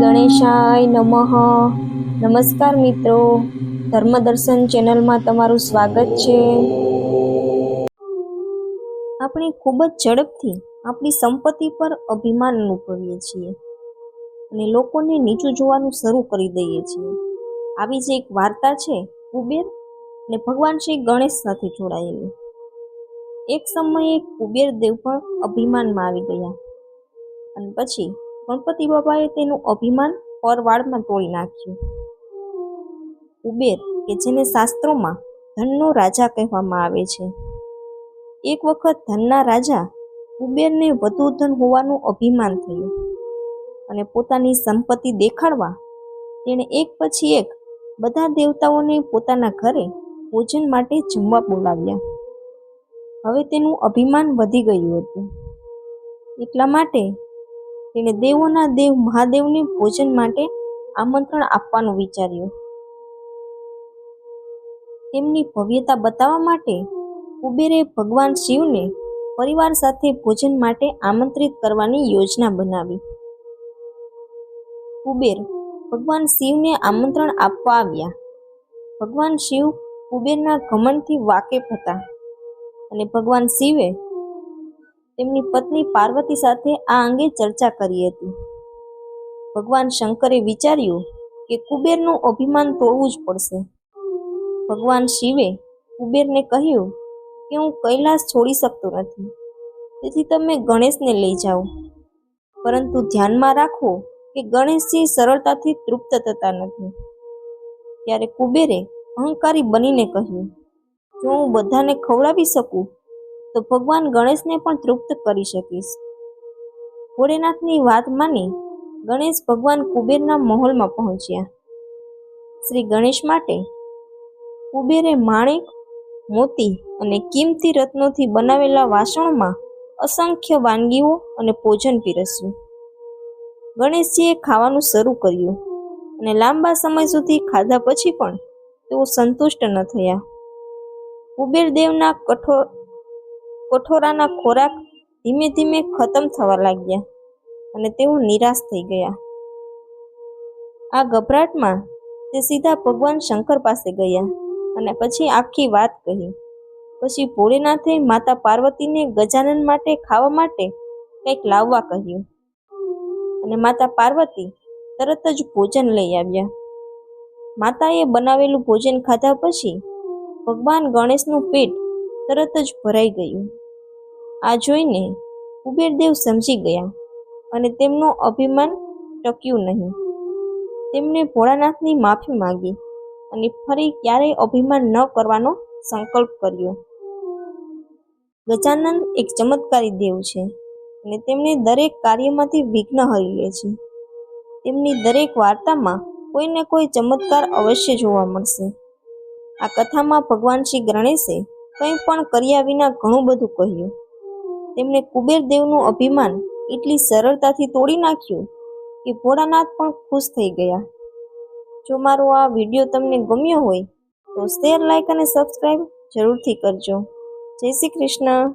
ગણેશાય નમઃ. નમસ્કાર મિત્રો. ધર્મદર્શન ચેનલમાં તમારું સ્વાગત છે. આપણે ખૂબ જ ઝડપથી આપણી સંપત્તિ પર અભિમાન અનુભવીએ છીએ અને લોકોને નીચું જોવાનું શરૂ કરી દઈએ છીએ. આવી જે એક વાર્તા છે, કુબેર અને ભગવાન શ્રી ગણેશ સાથે જોડાયેલી. એક સમયે કુબેર દેવ પણ અભિમાનમાં આવી ગયા અને પછી ગણપતિ બાબાએ તેનું અભિમાન પરવાળમાં તોડી નાખ્યું. કુબેર, કે જેને શાસ્ત્રોમાં ધનનો રાજા કહેવામાં આવે છે. એક વખત ધનના રાજા કુબેરને વધુ ધન હોવાનું અભિમાન થયું અને પોતાની સંપત્તિ દેખાડવા તેણે એક પછી એક બધા દેવતાઓને પોતાના ઘરે ભોજન માટે જમવા બોલાવ્યા. હવે તેનું અભિમાન વધી ગયું હતું. એટલા માટે તેણે દેવોના દેવ મહાદેવને ભોજન માટે આમંત્રણ આપવાનું વિચાર્યું. તેમની ભવ્યતા બતાવવા માટે કુબેરે ભગવાન શિવને પરિવાર સાથે ભોજન માટે આમંત્રિત કરવાની યોજના બનાવી. કુબેર ભગવાન શિવને આમંત્રણ આપવા આવ્યા. ભગવાન શિવ કુબેરના ઘમંડથી વાકેફ હતા અને ભગવાન શિવે તેમની પત્ની પાર્વતી સાથે આ અંગે ચર્ચા કરી હતી. ભગવાન શંકરે વિચાર્યું કે કુબેરનું અભિમાન તોડવું જ પડશે. ભગવાન શિવે કુબેરને કહ્યું કે હું કૈલાસ છોડી શકતો નથી. તેથી તમે ગણેશને લઈ જાઓ. પરંતુ ધ્યાનમાં રાખો કે ગણેશજી સરળતાથી તૃપ્ત થતા નથી. ત્યારે કુબેરે અહંકારી બનીને કહ્યું, જો હું બધાને ખવડાવી શકું તો ભગવાન ગણેશને પણ તૃપ્ત કરી શકીશ. ભોળેનાથની વાત માની ગણેશ ભગવાન કુબેરના મહોલમાં પહોંચ્યા. શ્રી ગણેશ માટે કુબેરે માણેક મોતી અને કિંમતી રત્નોથી બનાવેલા વાસણોમાં અસંખ્ય વાનગીઓ અને ભોજન પીરસ્યું. ગણેશજીએ ખાવાનું શરૂ કર્યું અને લાંબા સમય સુધી ખાધા પછી પણ તેઓ સંતુષ્ટ ન થયા. કુબેરદેવના કઠોર કઠોરાના ખોરાક ધીમે ધીમે ખતમ થવા લાગ્યા અને તેઓ નિરાશ થઈ ગયા. આ ગભરાટમાં તે સીધા ભગવાન શંકર પાસે ગયા અને પછી આખી વાત કહી. પછી ભોળેનાથે માતા પાર્વતીને ગજાનન માટે ખાવા માટે કંઈક લાવવા કહ્યું. અને માતા પાર્વતી તરત જ ભોજન લઈ આવ્યા. માતાએ બનાવેલું ભોજન ખાધા પછી ભગવાન ગણેશનું પેટ તરત જ ભરાઈ ગયું. આ જોઈને કુબેરદેવ સમજી ગયા અને તેમનું અભિમાન ટક્યું નહીં. તેમણે ભોળાનાથની માફી માંગી અને ફરી ક્યારેય અભિમાન ન કરવાનો સંકલ્પ કર્યો. ગજાનંદ એક ચમત્કારી દેવ છે અને તેમણે દરેક કાર્યમાંથી વિઘ્ન હરી લે છે. તેમની દરેક વાર્તામાં કોઈને કોઈ ચમત્કાર અવશ્ય જોવા મળશે. આ કથામાં ભગવાન શ્રી ગણેશે કંઈ પણ કર્યા વિના ઘણું બધું કહ્યું. તેમણે કુબેર દેવનું અભિમાન એટલી સરળતાથી તોડી નાખ્યું કે ભોળાનાથ પણ ખુશ થઈ ગયા. જો મારો આ વીડિયો તમને ગમ્યો હોય તો શેર લાઇક અને સબસ્ક્રાઈબ જરૂરથી કરજો. જય શ્રી કૃષ્ણ.